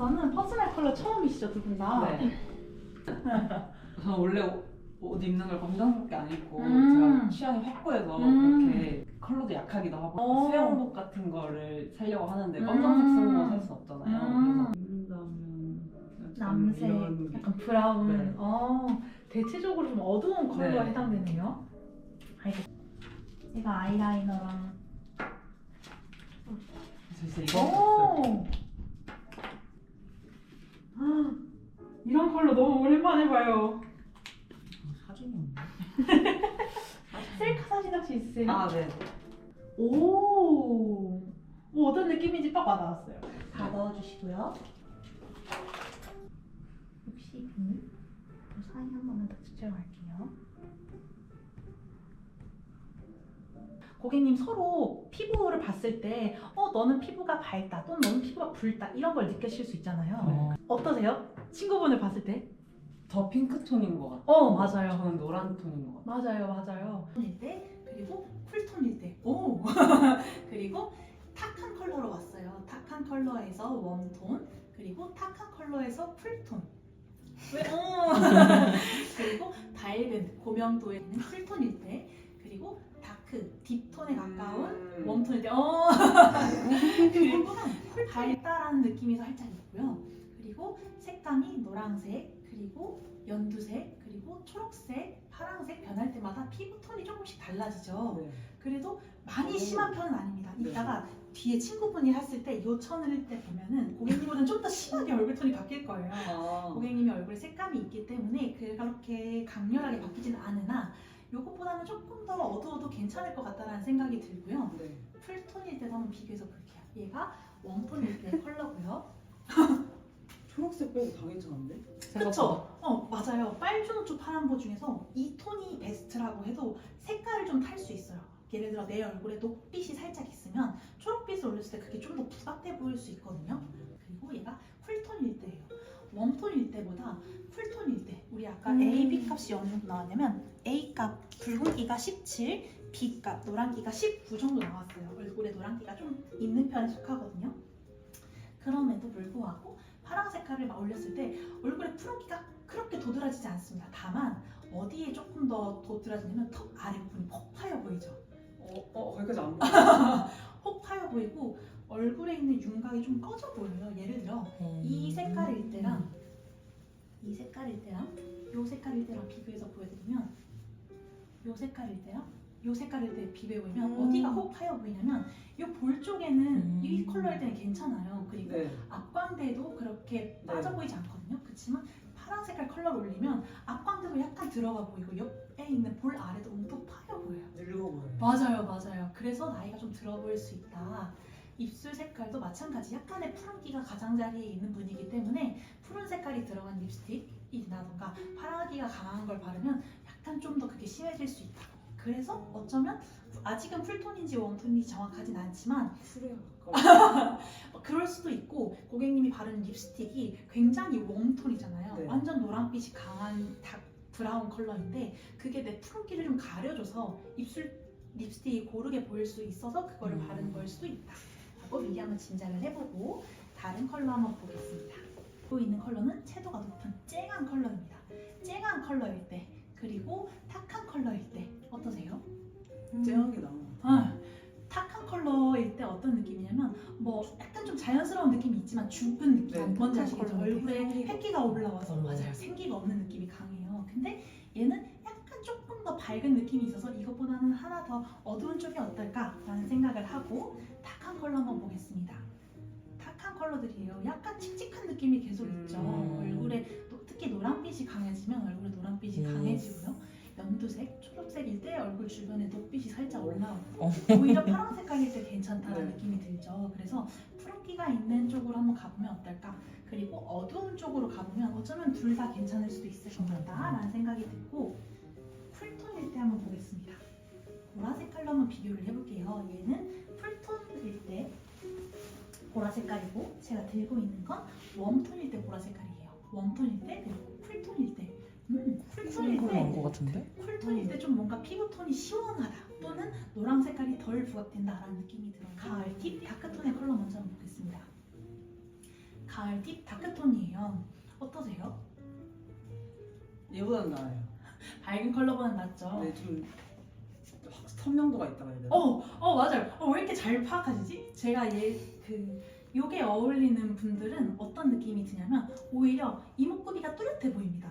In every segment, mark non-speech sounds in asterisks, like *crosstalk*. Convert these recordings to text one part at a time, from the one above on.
저는 퍼스널 컬러 처음이시죠 두 분 다? 네. *laughs* 저는 원래 옷, 옷 입는 걸 검정스럽게 안 입고 음. 제가 취향이 확고해서 음. 그렇게 컬러도 약하기도 하고 어. 수영복 같은 거를 살려고 하는데 음. 검정색 쓰는 거살수 없잖아요. 음. 그래서 입는다면 약간 남색, 이런 약간 브라운. 네. 어, 대체적으로 좀 어두운 컬러에 네. 해당되네요. 알겠습니다. 제가 아이라이너랑. 진짜 이거. 오! 아, *gasps* 이런 컬러 너무 오랜만에 봐요. 사진이 없네. *laughs* 셀카 사진 혹시 있으세요? 아 네. 오! 오, 어떤 느낌인지 딱 와닿았어요. 다 넣어주시고요. 혹시 이 사이 한 번만 더 측정할게요. 고객님 서로 피부를 봤을 때, 어, 너는 피부가 밝다, 또는 너는 피부가 붉다, 이런 걸 느끼실 수 있잖아요. 네. 어떠세요? 친구분을 봤을 때? 더 핑크 톤인 것 같아요. 어, 맞아요. 저는 노란 톤인 것 같아요. 맞아요, 맞아요. 일 때, 그리고 쿨톤일 때. 오! *laughs* 그리고 탁한 컬러로 왔어요. 탁한 컬러에서 웜톤, 그리고 탁한 컬러에서 쿨톤. 왜? 어! *laughs* 그리고 밝은 고명도에 있는 쿨톤일 때, 그리고 다크, 딥톤에 가까운 음. 웜톤일 때, 어! *laughs* 그리고 밝다라는 느낌이 살짝 있고요. 그리고 색감이 노란색, 그리고 연두색, 그리고 초록색, 파란색 변할 때마다 피부 톤이 조금씩 달라지죠. 네. 그래도 많이 오. 심한 편은 아닙니다. 네. 이따가 뒤에 친구분이 했을 때 요천을 할때 보면은 고객님보다는 좀 더 심하게 얼굴 톤이 바뀔 거예요. 아. 고객님이 얼굴에 색감이 있기 때문에 그렇게 강렬하게 바뀌진 않으나 요것보다는 조금 더 어두워도 괜찮을 것 같다라는 생각이 들고요. 네. 풀톤일 때도 한번 비교해서 볼게요. 얘가 웜톤일 때 *laughs* 컬러고요. 초록색 빼고 다 괜찮은데? 그쵸? 어 맞아요. 빨주노초 파란보 중에서 이 톤이 베스트라고 해도 색깔을 좀 탈 수 있어요. 예를 들어 내 얼굴에 녹빛이 살짝 있으면 초록빛을 올렸을 때 그게 좀 더 부각돼 보일 수 있거든요. 그리고 얘가 쿨톤일 때예요. 웜톤일 때보다 쿨톤일 때 우리 아까 음. A, B 값이 어느 정도 나왔냐면 A 값 붉은기가 17, B 값 노란기가 19 정도 나왔어요. 얼굴에 노란기가 좀 있는 편에 속하거든요. 그럼에도 불구하고 파랑 색깔을 막 올렸을 때 얼굴에 푸른기가 그렇게 도드라지지 않습니다. 다만 어디에 조금 더 도드라지냐면 턱 아랫부분이 폭 파여 보이죠. 어, 어 거기까지 안 보여. *laughs* 폭 파여 보이고 얼굴에 있는 윤곽이 좀 꺼져 보여요. 예를 들어 이 색깔일 때랑 이 색깔일 때랑 요 색깔일 때랑 비교해서 보여드리면 요 색깔일 때랑 요 색깔일 때 비교해 보면 음. 어디가 혹 파여 보이냐면 요볼 쪽에는 음. 이 컬러일 때는 괜찮아요. 그리고 네. 앞광대도 그렇게 빠져 네. 보이지 않거든요. 그렇지만 파란 색깔 컬러를 올리면 앞광대도 약간 들어가 보이고 옆에 있는 볼 아래도 움푹 파여 보여요. 늙어 보여요. 맞아요, 맞아요. 그래서 나이가 좀 들어 보일 수 있다. 입술 색깔도 마찬가지 약간의 푸른기가 가장자리에 있는 분이기 때문에 푸른 색깔이 들어간 립스틱이라던가 파란기가 강한 걸 바르면 약간 좀 더 그게 심해질 수 있다. 그래서 어쩌면 아직은 풀톤인지 웜톤인지 정확하진 않지만. *laughs* 뭐 그럴 수도 있고 고객님이 바르는 립스틱이 굉장히 웜톤이잖아요. 네. 완전 노란빛이 강한 닭 브라운 컬러인데 그게 내 푸른기를 좀 가려줘서 입술 립스틱이 고르게 보일 수 있어서 그거를 음. 바르는 걸 수도 있다. 하고 미리 한번 짐작을 해보고 다른 컬러 한번 보겠습니다. 보고 있는 컬러는 채도가 높은 쨍한 컬러입니다. 쨍한 컬러일 때 그리고 탁한 컬러일 때 어떠세요? 쨍한 게 나은 것 같아요. 아, 탁한 컬러일 때 어떤 느낌이냐면 뭐 약간 좀 자연스러운 느낌이 있지만 죽은 느낌 네, 뭔지 아시겠죠? 컬러 얼굴에 햇기가 올라와서 어. 맞아요 생기가 없는 느낌이 강해요 근데 얘는 약간 조금 더 밝은 느낌이 있어서 이것보다는 하나 더 어두운 쪽이 어떨까 라는 생각을 하고 탁한 컬러 한번 보겠습니다 탁한 컬러들이에요 약간 칙칙한 느낌이 계속 있죠 음. 얼굴에 또 특히 노란빛이 강해지면 얼굴에 노란빛이 음. 강해지고요 연두색, 초록색일 때 얼굴 주변에 녹빛이 살짝 올라오고 어. 오히려 파란 색깔일 때 괜찮다는 네. 느낌이 들죠. 그래서 푸른기가 있는 쪽으로 한번 가보면 어떨까? 그리고 어두운 쪽으로 가보면 어쩌면 둘 다 괜찮을 수도 있을 것 같다라는 생각이 들고 쿨톤일 때 한번 보겠습니다. 보라색 컬러 한번 비교를 해볼게요. 얘는 쿨톤일 때 보라 색깔이고 제가 들고 있는 건 웜톤일 때 보라 색깔이에요. 웜톤일 때 그리고 쿨톤일 때 음, 쿨톤일 때 것 같은데? 쿨톤일 때 좀 뭔가 피부톤이 시원하다 또는 노란 색깔이 덜 부각된다라는 느낌이 들어요. 가을 팁 다크톤의 컬러 먼저 한번 보겠습니다. 가을 딥 다크톤이에요. 어떠세요? 얘보다는 나아요. *laughs* 밝은 컬러보다는 낫죠? 네, 좀확 선명도가 있다고 해야 되나? 어, 어 맞아요. 어, 왜 이렇게 잘 파악하시지? 제가 얘그 요게 어울리는 분들은 어떤 느낌이 드냐면 오히려 이목구비가 뚜렷해 보입니다.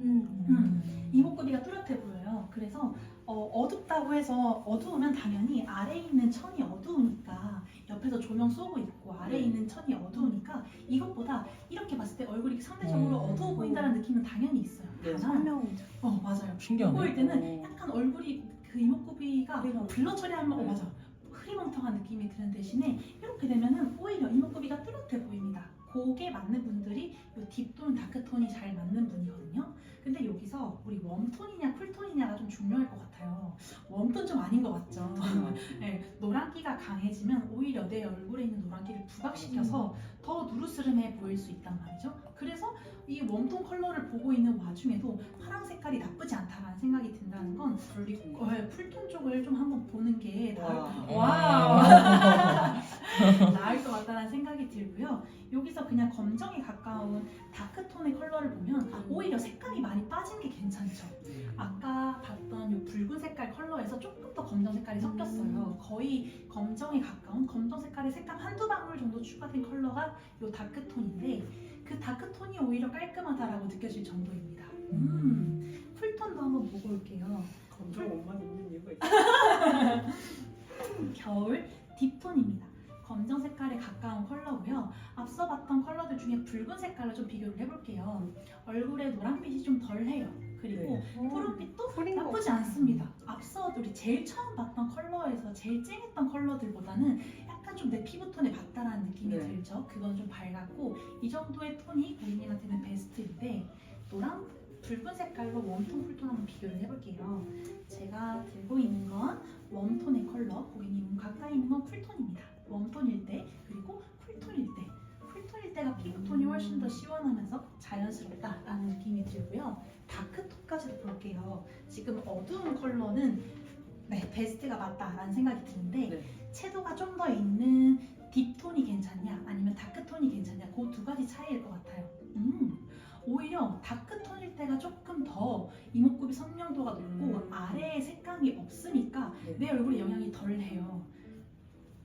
음. 음. 이목구비가 뚜렷해 보여요. 그래서 어, 둡다고 해서 어두우면 당연히 아래에 있는 천이 어두우니까 옆에서 조명 쏘고 있고 아래에 네. 있는 천이 어두우니까 이것보다 이렇게 봤을 때 얼굴이 상대적으로 음. 어두워 보인다는 느낌은 당연히 있어요. 네, 다만 설명이죠. 어 맞아요. 신기하네. 보일 때는 어. 약간 얼굴이 그 이목구비가. 블러 처리하면 어 네. 맞아 흐리멍텅한 느낌이 드는 대신에 이렇게 되면은 오히려 이목구비가 뚜렷해 보입니다. 그게 맞는 분들이 이 딥톤, 다크톤이 잘 맞는 분이거든요. 근데 여기서 우리 웜톤이냐 쿨톤이냐가 좀 중요할 것 같아요. 웜톤 좀 아닌 것 같죠? *laughs* 네, 노란기가 강해지면 오히려 내 얼굴에 있는 노란기를 부각시켜서 더 누르스름해 보일 수 있단 말이죠. 그래서 이 웜톤 컬러를 보고 있는 와중에도 파랑 색깔이 나쁘지 않다라는 생각이 든다는 건 그리고 어, 네, 풀톤 쪽을 좀 한번 보는 게 나을, 와. 와우. *laughs* 나을 것 같다는 생각이 들고요. 여기서 그냥 검정에 가까운 다크톤의 컬러를 보면 오히려 색감이 많이 빠진 게 괜찮죠. 네. 아까 봤 색깔이 섞였어요. 거의 검정에 가까운 검정 색깔의 색감 한두 방울 정도 추가된 컬러가 이 다크톤인데 그 다크톤이 오히려 깔끔하다라고 느껴질 정도입니다. 음, 쿨톤도 한번 보고 올게요. 검정 옷만 입는 이유가 있어. *laughs* 겨울 딥톤입니다. 검정 색깔에 가까운 컬러고요. 앞서 봤던 컬러들 중에 붉은 색깔로 좀 비교를 해볼게요. 얼굴에 노란빛이 좀 덜해요. 그리고 네. 푸른빛도 거. 나쁘지 않습니다. 앞서 우리 제일 처음 봤던 컬러에서 제일 쨍했던 컬러들보다는 약간 좀 내 피부톤에 맞다라는 느낌이 네. 들죠. 그건 좀 밝았고 이 정도의 톤이 고객님한테는 베스트인데 노란 붉은 색깔로 웜톤, 쿨톤 한번 비교를 해볼게요. 제가 들고 있는 건 웜톤의 컬러, 고객님 가까이 있는 건 쿨톤입니다. 웜톤일 때 자연스럽다라는 느낌이 들고요. 다크톤까지도 볼게요. 지금 어두운 컬러는 네, 베스트가 맞다라는 생각이 드는데 네. 채도가 좀 더 있는 딥톤이 괜찮냐 아니면 다크톤이 괜찮냐 그 두 가지 차이일 것 같아요. 음, 오히려 다크톤일 때가 조금 더 이목구비 선명도가 높고 음. 아래에 색감이 없으니까 네. 내 얼굴에 영향이 덜해요.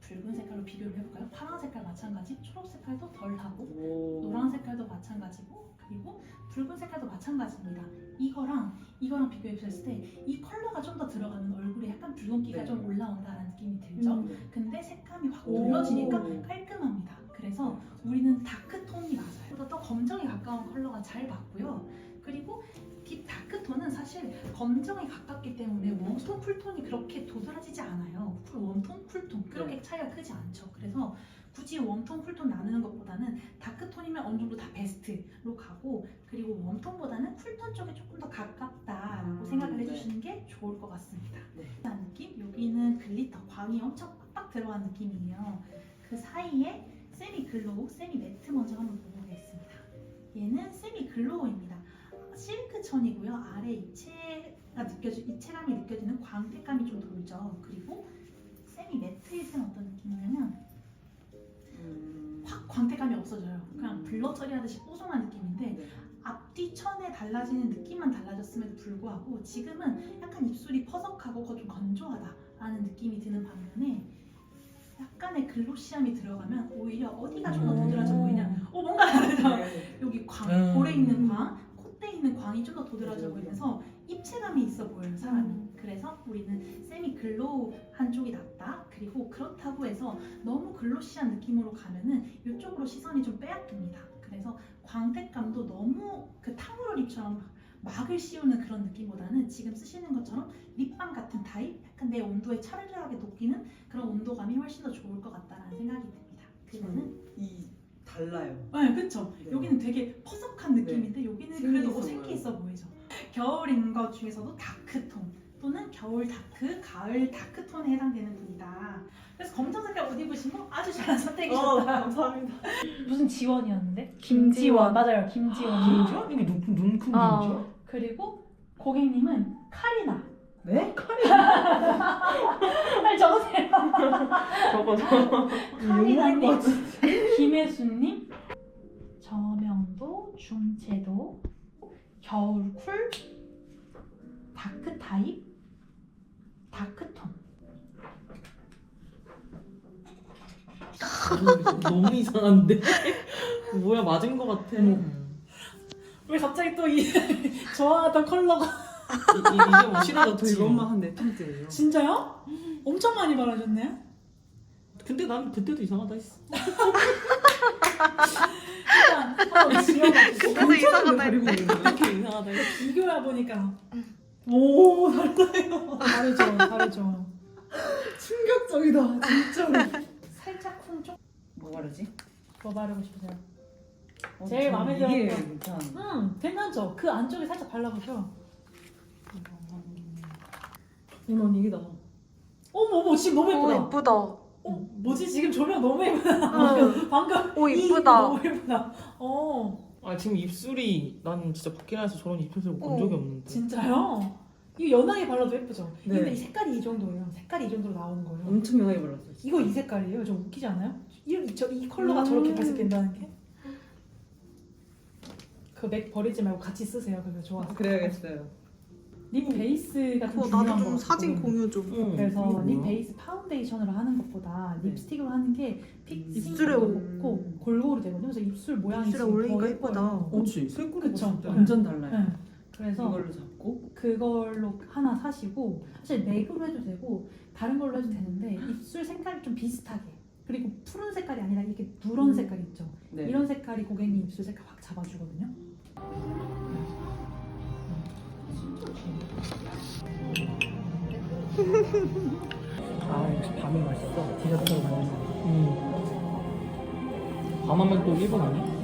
붉은 색깔로 비교를 해볼까요? 파란 색깔 마찬가지, 초록 색깔도 덜하고 오. 노란 색깔도 마찬가지고 그리고 붉은 색깔도 마찬가지입니다. 이거랑 이거랑 비교했을 때 이 컬러가 좀 더 들어가면 얼굴에 약간 붉은기가 네. 좀 올라온다는 느낌이 들죠. 음. 근데 색감이 확 오. 눌러지니까 깔끔합니다. 그래서 우리는 다크톤이 맞아요. 보다 더 검정에 가까운 컬러가 잘 맞고요. 그리고 딥 다크톤은 사실 검정에 가깝기 때문에 웜톤, 쿨톤이 그렇게 도드라지지 않아요. 쿨, 웜톤, 쿨톤 그렇게 네. 차이가 크지 않죠. 그래서 굳이 웜톤, 쿨톤 나누는 것보다는 어느 정도 다 베스트로 가고 그리고 웜톤보다는 쿨톤 쪽에 조금 더 가깝다라고 음, 생각을 네. 해주시는 게 좋을 것 같습니다. 네. 한 느낌? 여기는 글리터, 광이 엄청 빡빡 들어간 느낌이에요. 그 사이에 세미 글로우, 세미 매트 먼저 한번 보고 오겠습니다. 얘는 세미 글로우입니다. 실크 천이고요. 아래 입체가 느껴지, 입체감이 느껴지는 광택감이 좀 돌죠. 그리고 세미 매트 블러 처리하듯이 뽀송한 느낌인데 네. 앞뒤 천에 달라지는 느낌만 달라졌음에도 불구하고 지금은 약간 입술이 퍼석하고 거좀 건조하다라는 느낌이 드는 반면에 약간의 글로시함이 들어가면 오히려 어디가 좀더 음. 도드라져 보이냐 어 뭔가 다르죠 네. 여기 광, 음. 볼에 있는 광, 콧대에 있는 광이 좀 더 도드라져. 보이면서 입체감이 있어 보여요 사람이 음. 그래서 우리는 세미 글로우 한쪽이 낫다 그리고 그렇다고 해서 너무 글로시한 느낌으로 가면은 이쪽으로 시선이 좀 빼앗깁니다 그래서 광택감도 너무 그 탕후루 립처럼 막을 씌우는 그런 느낌보다는 지금 쓰시는 것처럼 립밤 같은 타입 약간 내 온도에 차르르하게 녹이는 그런 온도감이 훨씬 더 좋을 것 같다라는 생각이 듭니다 그거는 이 달라요. 네, 그쵸. 네. 여기는 되게 퍼석한 느낌인데 여기는 그래도 어, 생기. 있어 보이죠. 겨울인 것 중에서도 다크톤 또는 겨울 다크, 가을 다크톤에 해당되는 분이다. 그래서 검정 색깔 옷 입으신 거 아주 잘한 어, 선택이셨다. 감사합니다. 무슨 지원이었는데? 김지원. 맞아요, 김지원. 김지원? 이게 눈, 눈큰 아. 김지원? 그리고 고객님은 카리나. 네? *laughs* 빨리 적으세요. *laughs* 저거 저거. 카리나님, 김혜수님, 정도, 중채도, 겨울 쿨, 다크 타입, 다크 톤. 너무 이상한데? *laughs* 뭐야 맞은 거 같아. 이, 왜 갑자기 또 이 *laughs* 좋아하던 컬러가 이, 이게 뭐 싫어졌지? 저 이것만 한네 틴트예요. 진짜요? 엄청 많이 바라셨네요. 근데 난 그때도 이상하다 했어. *laughs* 일단 한번 지워가지고 그때도 이상하다 있는데. 이렇게 이상하다 했어. 비교해 보니까 오 다르네요. 다르죠, 다르죠. 충격적이다, 진짜로. 뭐 바르지? 더 바르고 싶으세요? 어, 제일 저는 마음에 이게 들었던- 괜찮. 음, 괜찮죠? 그 안쪽에 살짝 발라보죠. 어머, 언니 이게 나. 어머, 어머, 지금 너무 오 예쁘다. 이쁘다. 어, 뭐지? 지금 조명 너무 예쁘다. 응. *laughs* 방금 오, 이 이쁘다. 너무 예쁘다. 어, 아 지금 입술이 난 진짜 밖에 나서 저런 입술을 본 어, 적이 없는데. 진짜요? 이거 연하게 발라도 예쁘죠? 네. 근데 이 색깔이 이 정도예요. 색깔이 이 정도로 나오는 거예요. 엄청 연하게 발랐어요. 이거 이 색깔이에요. 좀 웃기지 않아요? 이, 저, 이 컬러가 음. 저렇게 발색된다는 게. 그 맥 버리지 말고 같이 쓰세요. 그거 좋아. 그래야겠어요. 립 베이스가 좀 그거 중요한 나도 것좀 같고. 사진 공유 좀. 응. 그래서 이거 립? 베이스 파운데이션으로 하는 것보다 네. 립스틱으로 하는 게 입술에 픽싱도 올- 높고 골고루 되거든요. 그래서 입술 모양이 입술에 지금 더 올리니까 예뻐요. 예쁘다. 그렇지. 색깔이 그쵸. 때 완전 달라요. 네. 그래서 이걸로 잡고 그걸로 하나 사시고 사실 맥으로 해도 되고 다른 걸로 해도 되는데 입술 색깔이 좀 비슷하게 그리고 푸른 색깔이 아니라 이게 누런 음. 색깔 있죠. 네. 이런 색깔이 고객님 입술 색깔 확 잡아주거든요. 아 역시 밤이 맛있어. 디저트로 가는. 음. 밤하면 또 일본 아니야?